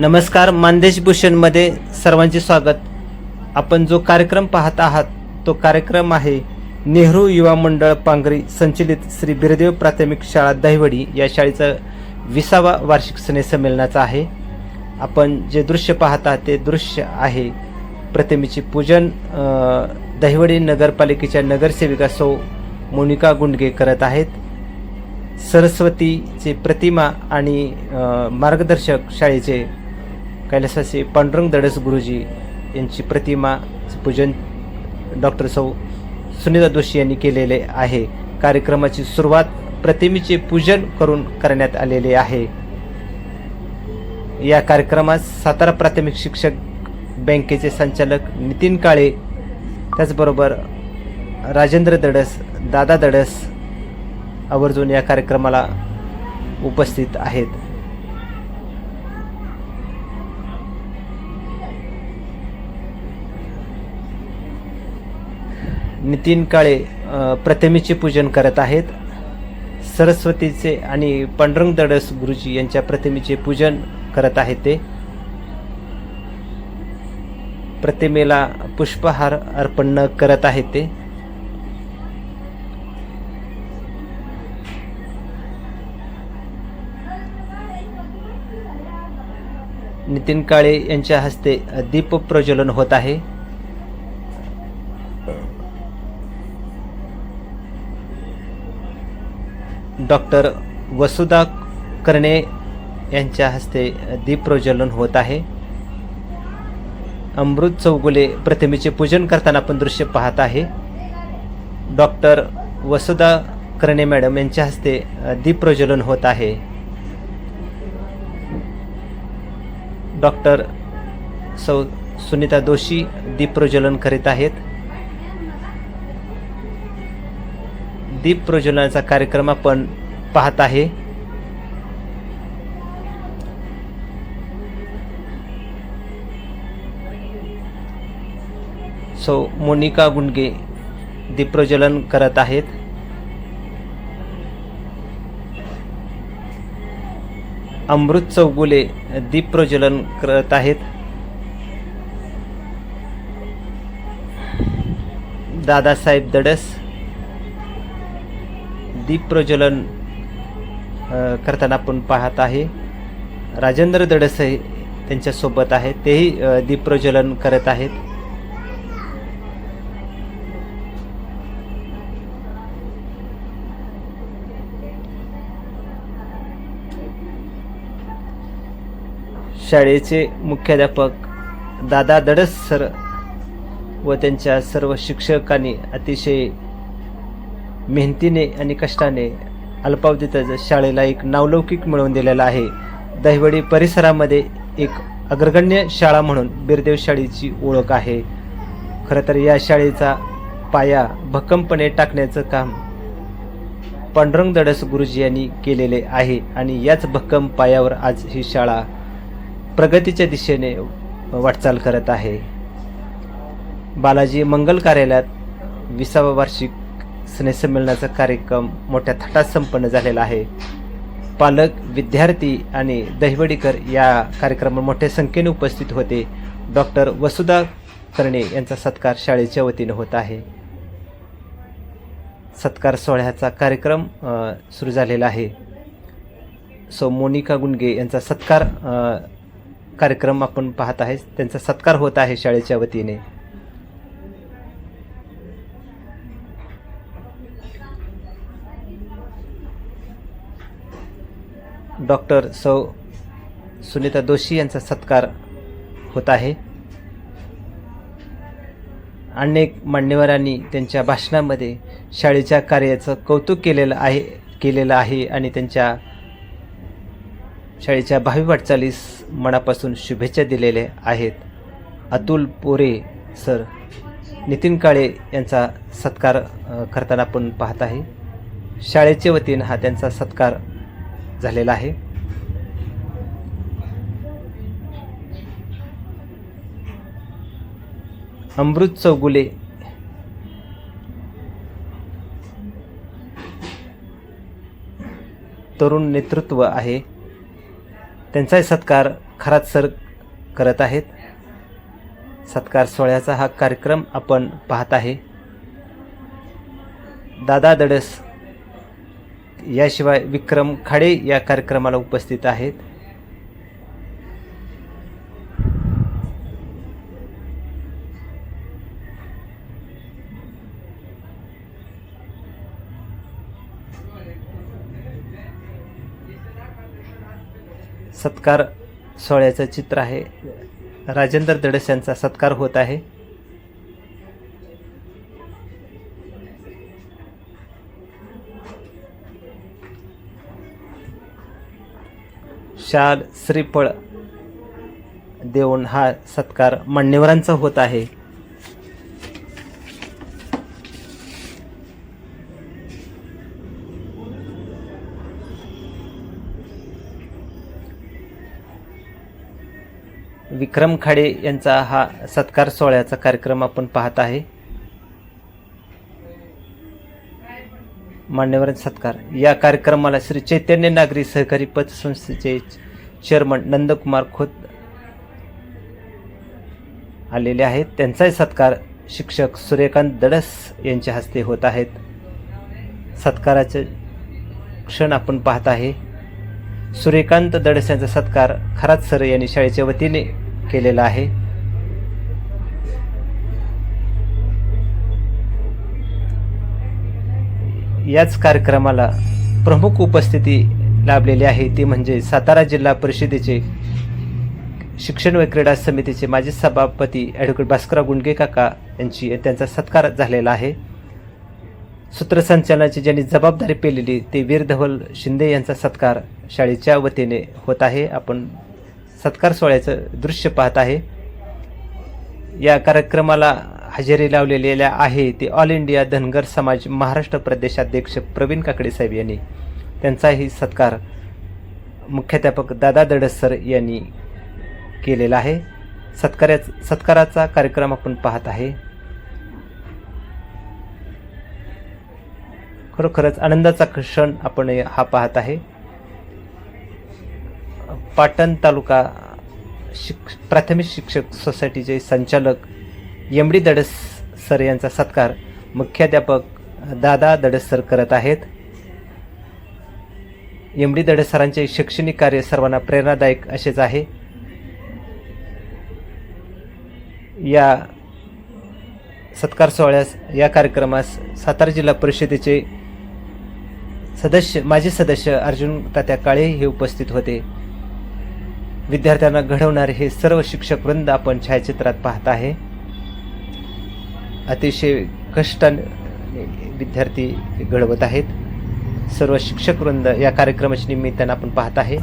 नमस्कार मानदेश भूषणमध्ये सर्वांचे स्वागत. आपण जो कार्यक्रम पाहत आहात तो कार्यक्रम आहे नेहरू युवा मंडळ पांगरी संचलित श्री बिरदेव प्राथमिक शाळा दहिवडी या शाळेचा विसावा वार्षिक स्नेहसंमेलनाचा आहे. आपण जे दृश्य पाहत आहात ते दृश्य आहे प्रतिमेचे पूजन दहिवडी नगरपालिकेच्या नगरसेविका सौ मोनिका गुंडगे करत आहेत. सरस्वतीचे प्रतिमा आणि मार्गदर्शक शाळेचे कैलासाचे पांडुरंग दडस गुरुजी यांची प्रतिमा पूजन डॉक्टर सौ सुनीता जोशी यांनी केलेले आहे. कार्यक्रमाची सुरुवात प्रतिमेचे पूजन करून करण्यात आलेले आहे. या कार्यक्रमात सातारा प्राथमिक शिक्षक बँकेचे संचालक नितीन काळे त्याचबरोबर राजेंद्र दडस दादा दडस आवर्जून या कार्यक्रमाला उपस्थित आहेत. नितीन काळे प्रतिमेचे पूजन करत आहेत. सरस्वतीचे आणि पांडुरंग दडस गुरुजी यांच्या प्रतिमेचे पूजन करत आहेत ते. प्रतिमेला पुष्पहार अर्पण करत आहेत ते. नितीन काळे यांच्या हस्ते दीप प्रज्वलन होत आहे. डॉक्टर वसुधा कर्णे यांच्या हस्ते दीप प्रज्वलन होत आहे. अमृत चौगुले प्रतिमेचे पूजन करताना आपण दृश्य पाहत आहे. डॉक्टर वसुधा कर्णे मॅडम यांच्या हस्ते दीप प्रज्वलन होत आहे. डॉक्टर सौ सुनीता दोशी दीप प्रज्वलन करीत आहेत. दीप प्रज्वलनाचा कार्यक्रम आपण पाहत आहे. सो मोनिका गुंडगे दीपप्रज्वलन करत आहेत. अमृत चौगुले दीपप्रज्वलन करत आहेत. दादासाहेब दडस दीपप्रज्वलन करताना आपण पाहत आहे. राजेंद्र दडसे त्यांच्यासोबत आहे तेही दीपप्रज्वलन करत आहेत. शाळेचे मुख्याध्यापक दादा दडस सर व त्यांच्या सर्व शिक्षकांनी अतिशय मेहनतीने आणि कष्टाने अल्पावधीतच शाळेला एक नावलौकिक मिळवून दिलेला आहे. दहिवडी परिसरामध्ये एक अग्रगण्य शाळा म्हणून बिरदेव शाळेची ओळख आहे. खरं तर या शाळेचा पाया भक्कमपणे टाकण्याचं काम पांडुरंग दडस गुरुजी यांनी केलेले आहे आणि याच भक्कम पायावर आज ही शाळा प्रगतीच्या दिशेने वाटचाल करत आहे. बालाजी मंगल कार्यालयात विसावा वार्षिक स्नेहसंमेलनाचा कार्यक्रम मोठ्या थाटात संपन्न झालेला आहे. पालक विद्यार्थी आणि दहिवडीकर या कार्यक्रमात मोठ्या संख्येने उपस्थित होते. डॉक्टर वसुधा कर्णे यांचा सत्कार शाळेच्या वतीनं होत आहे. सत्कार सोहळ्याचा कार्यक्रम सुरू झालेला आहे. सो मोनिका गुंडगे यांचा सत्कार कार्यक्रम आपण पाहत आहे. त्यांचा सत्कार होत आहे शाळेच्या वतीने. डॉक्टर सौ सुनीता दोशी यांचा सत्कार होत आहे. अनेक मान्यवरांनी त्यांच्या भाषणामध्ये शाळेच्या कार्याचं कौतुक केलेलं आहे केलेलं आहे आणि त्यांच्या शाळेच्या भावी वाटचालीस मनापासून शुभेच्छा दिलेल्या आहेत. अतुल पोरे सर नितीन काळे यांचा सत्कार करताना आपण पाहत आहे. शाळेच्या वतीनं हा त्यांचा सत्कार झालेला आहे. अमृत चौगुले. तरुण नेतृत्व आहे. त्यांचाही सत्कार खरात सर करत आहेत. सत्कार सोहळ्याचा हा कार्यक्रम आपण पाहत आहे. दादा दडस याशिवाय विक्रम खाडे या कार्यक्रमाला उपस्थित आहेत. सत्कार सोहळ्याचं चित्र आहे. राजेंद्र दडस यांचा सत्कार होत आहे. शाल श्रीफळ देऊन हा सत्कार मान्यवरांचा होत आहे. विक्रम खाडे यांचा हा सत्कार सोहळ्याचा कार्यक्रम आपण पाहत आहे. मान्यवर सत्कार. या कार्यक्रमाला श्री चैतन्य नागरी सहकारी पतसंस्थेचे चेअरमन नंदकुमार खोत आलेले आहेत. त्यांचाही सत्कार शिक्षक सूर्यकांत दडस यांच्या हस्ते होत आहेत. सत्काराचे क्षण आपण पाहत आहे. सूर्यकांत दडस यांचा सत्कार खरात सर यांनी शाळेच्या वतीने केलेला आहे. याच कार्यक्रमाला प्रमुख उपस्थिती लाभलेली आहे. ती म्हणजे सातारा जिल्हा परिषदेचे शिक्षण व क्रीडा समितीचे माजी सभापती ॲडव्होकेट भास्करराव गुंडगे काका यांची त्यांचा सत्कार झालेला आहे. सूत्रसंचालनाची ज्यांनी जबाबदारी पेलेली ते वीर धवल शिंदे यांचा सत्कार शाळेच्या वतीने होत आहे. आपण सत्कार सोहळ्याचं दृश्य पाहत आहे. या कार्यक्रमाला हजेरी लावलेल्या आहे ते ऑल इंडिया धनगर समाज महाराष्ट्र प्रदेशाध्यक्ष प्रवीण काकडे साहेब यांनी. त्यांचाही सत्कार मुख्याध्यापक दादा दडसर यांनी केलेला आहे. सत्कार्या सत्काराचा कार्यक्रम आपण पाहत आहे. खरोखरच आनंदाचा क्षण आपण हा पाहत आहे. पाटण तालुका शिक प्राथमिक शिक्षक सोसायटीचे संचालक एम डी दडस सर यांचा सत्कार मुख्याध्यापक दादा दडस सर करत आहेत. एम डी दडस सरांचे शैक्षणिक कार्य सर्वांना प्रेरणादायक असेच आहे. या सत्कार सोहळ्यास या कार्यक्रमास सातारा जिल्हा परिषदेचे सदस्य माजी सदस्य अर्जुन तात्या काळे हे उपस्थित होते. विद्यार्थ्यांना घडवणारे हे सर्व शिक्षक वृंद आपण छायाचित्रात पाहत आहे. अतिशय कष्टाने विद्यार्थी घडवत आहेत. सर्व शिक्षकवृंद या कार्यक्रमाच्या निमित्तानं आपण पाहत आहे.